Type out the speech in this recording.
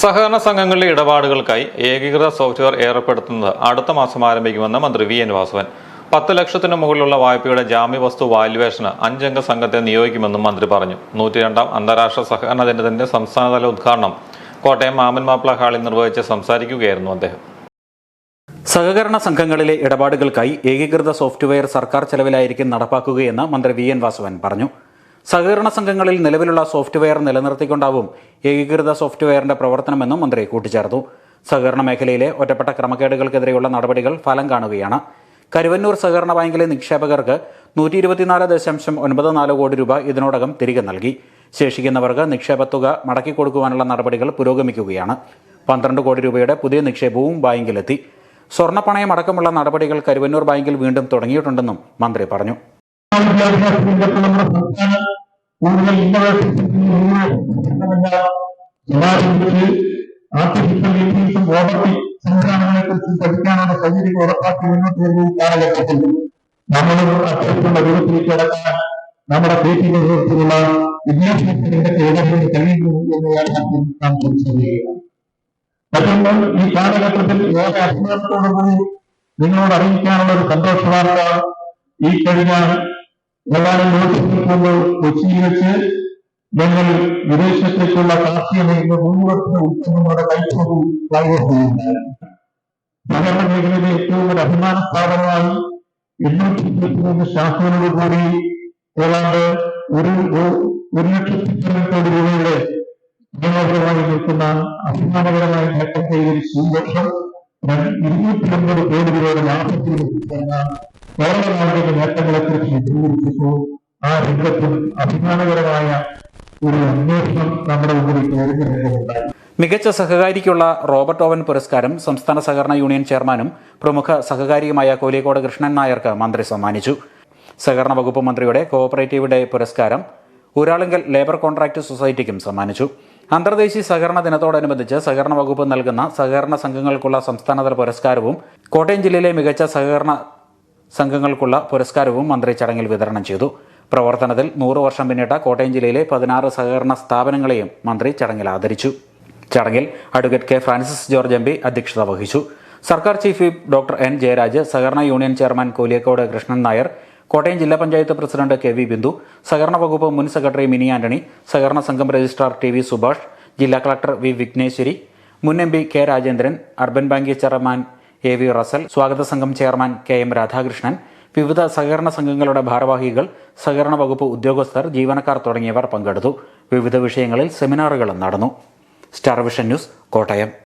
സഹകരണ സംഘങ്ങളിലെ ഇടപാടുകൾക്കായി ഏകീകൃത സോഫ്റ്റ്വെയർ ഏർപ്പെടുത്തുന്നത് അടുത്ത മാസം ആരംഭിക്കുമെന്ന് മന്ത്രി വി എൻ വാസവൻ. പത്ത് ലക്ഷത്തിന് മുകളിലുള്ള വായ്പയുടെ ജാമ്യവസ്തു വാല്യുവേഷന് അഞ്ചംഗ സംഘത്തെ നിയോഗിക്കുമെന്നും മന്ത്രി പറഞ്ഞു. നൂറ്റിരണ്ടാം അന്താരാഷ്ട്ര സഹകരണ ദിനത്തിന്റെ സംസ്ഥാനതല ഉദ്ഘാടനം കോട്ടയം മാമൻ മാപ്പിള ഹാളിൽ നിർവഹിച്ച് സംസാരിക്കുകയായിരുന്നു അദ്ദേഹം. സഹകരണ സംഘങ്ങളിലെ ഇടപാടുകൾക്കായി ഏകീകൃത സോഫ്റ്റ്വെയർ സർക്കാർ ചെലവിലായിരിക്കും നടപ്പാക്കുകയെന്ന് മന്ത്രി വി എൻ വാസവൻ പറഞ്ഞു. സഹകരണ സംഘങ്ങളിൽ നിലവിലുള്ള സോഫ്റ്റ്വെയർ നിലനിർത്തിക്കൊണ്ടാവും ഏകീകൃത സോഫ്റ്റ്വെയറിന്റെ പ്രവർത്തനമെന്നും മന്ത്രി കൂട്ടിച്ചേർത്തു. സഹകരണ മേഖലയിലെ ഒറ്റപ്പെട്ട ക്രമക്കേടുകൾക്കെതിരെയുള്ള നടപടികൾ ഫലം കാണുകയാണ്. കരുവന്നൂർ സഹകരണ ബാങ്കിലെ നിക്ഷേപകർക്ക് നൂറ്റി ഇരുപത്തിനാല് ദശാംശം ഒൻപത് നാല് കോടി രൂപ ഇതിനോടകം തിരികെ നൽകി. ശേഷിക്കുന്നവർക്ക് നിക്ഷേപത്തുക മടക്കി കൊടുക്കുവാനുള്ള നടപടികൾ പുരോഗമിക്കുകയാണ്. പന്ത്രണ്ട് കോടി രൂപയുടെ പുതിയ നിക്ഷേപവും ബാങ്കിലെത്തി. സ്വർണപ്പണയം അടക്കമുള്ള നടപടികൾ കരുവന്നൂർ ബാങ്കിൽ വീണ്ടും തുടങ്ങിയിട്ടുണ്ടെന്നും മന്ത്രി പറഞ്ഞു. കൂടുതൽ ഇന്നോവേഷൻ ആർട്ടിഫിഷ്യൽ ഇന്റലിജൻസും റോബോട്ടിക് സംവിധാനങ്ങളെ കുറിച്ചും പഠിക്കാനുള്ള സൗകര്യം ഉറപ്പാക്കി മുന്നോട്ട് വരുന്ന ഈ കാലഘട്ടത്തിൽ. നമ്മൾ അത്തരത്തിലുള്ള രൂപത്തിലേക്ക് കടക്കാൻ നമ്മുടെ ദേശീയ നേതൃത്വത്തിലുള്ള വിദ്യാഭ്യാസ രംഗത്തെ ഇടപെടൽ കഴിയുന്നു എന്നതാണ് നാം തിരിച്ചറിയുക മറ്റൊന്ന് ഈ കാലഘട്ടത്തിൽ ഏറെ അഭിമാനത്തോടുകൂടി നിങ്ങളോട് അറിയിക്കാനുള്ള ഒരു സന്തോഷ വാർത്ത ഈ കഴിഞ്ഞ ഏതാനും മുമ്പ് കൊച്ചിയിൽ വെച്ച് ഞങ്ങൾ വിദേശത്തേക്കുള്ള കാർഷിക മേഖല മൂന്ന് വർഷ ഉത്പന്നങ്ങളുടെ കൈപ്പോകും ചെയ്യുകയുണ്ടായി സഹകരണ മേഖലയിലെ ഏറ്റവും ഒരു അഭിമാന സ്ഥാപനമായി എണ്ണൂറ്റി ഇരുപത്തിമൂന്ന് ശാസ്ത്രങ്ങളോട് കൂടി ഏതാണ്ട് ഒരു ഒരു- ലക്ഷത്തി പതിനെട്ട് കോടി രൂപയുടെ മനോഹരമായി നിൽക്കുന്ന അഭിമാനകരമായ നേട്ടം കൈവരിച്ച് ഈ വർഷം ഇരുന്നൂറ്റി ഒൻപത് കോടി രൂപയുടെ ലാഭത്തിൽ എത്തിക്കുന്ന കേരള നാടിന്റെ നേട്ടങ്ങളെ കുറിച്ച് വിശദീകരിച്ചപ്പോൾ ആ രംഗത്തും അഭിമാനകരമായ ഒരു അന്വേഷണം നമ്മുടെ മുമ്പിൽ കേരള രംഗമുണ്ടായി. മികച്ച സഹകാരിക്കുള്ള റോബർട്ട് ഓവൻ പുരസ്കാരം സംസ്ഥാന സഹകരണ യൂണിയൻ ചെയർമാനും പ്രമുഖ സഹകാരിയുമായ കോലിക്കോട് കൃഷ്ണൻ നായർക്ക് മന്ത്രി സമ്മാനിച്ചു. സഹകരണ വകുപ്പ് മന്ത്രിയുടെ കോഓപ്പറേറ്റീവ് ഡേ പുരസ്കാരം ഊരാളുങ്കൽ ലേബർ കോൺട്രാക്ട് സൊസൈറ്റിക്കും സമ്മാനിച്ചു. അന്തർദേശീയ സഹകരണ ദിനത്തോടനുബന്ധിച്ച് സഹകരണ വകുപ്പ് നൽകുന്ന സഹകരണ സംഘങ്ങൾക്കുള്ള സംസ്ഥാനതല പുരസ്കാരവും കോട്ടയം ജില്ലയിലെ മികച്ച സഹകരണ സംഘങ്ങൾക്കുള്ള പുരസ്കാരവും മന്ത്രി ചടങ്ങിൽ വിതരണം ചെയ്തു. പ്രവർത്തനത്തിൽ നൂറ് വർഷം പിന്നിട്ട കോട്ടയം ജില്ലയിലെ പതിനാറ് സഹകരണ സ്ഥാപനങ്ങളെയും മന്ത്രി ചടങ്ങിൽ ആദരിച്ചു. ചടങ്ങിൽ advocate K Francis George M P അധ്യക്ഷത വഹിച്ചു. സർക്കാർ chief whip doctor N Jayaraj സഹകരണ യൂണിയൻ ചെയർമാൻ കോലിയക്കോട് കൃഷ്ണൻ നായർ കോട്ടയം ജില്ലാ panchayat president K V Bindu സഹകരണ വകുപ്പ് മുൻ സെക്രട്ടറി മിനി ആന്റണി സഹകരണ സംഘം രജിസ്ട്രാർ ടി വി സുഭാഷ് ജില്ലാ കളക്ടർ വി വിഘ്നേശ്വരി മുൻ M P K Rajendran urban bank chairman A V Russel സ്വാഗത സംഘം ചെയർമാൻ കെ എം രാധാകൃഷ്ണൻ വിവിധ സഹകരണ സംഘങ്ങളുടെ ഭാരവാഹികൾ സഹകരണ വകുപ്പ് ഉദ്യോഗസ്ഥർ ജീവനക്കാർ തുടങ്ങിയവർ പങ്കെടുത്തു. വിവിധ വിഷയങ്ങളിൽ സെമിനാറുകളും നടന്നു. Star Vision News Kottayam.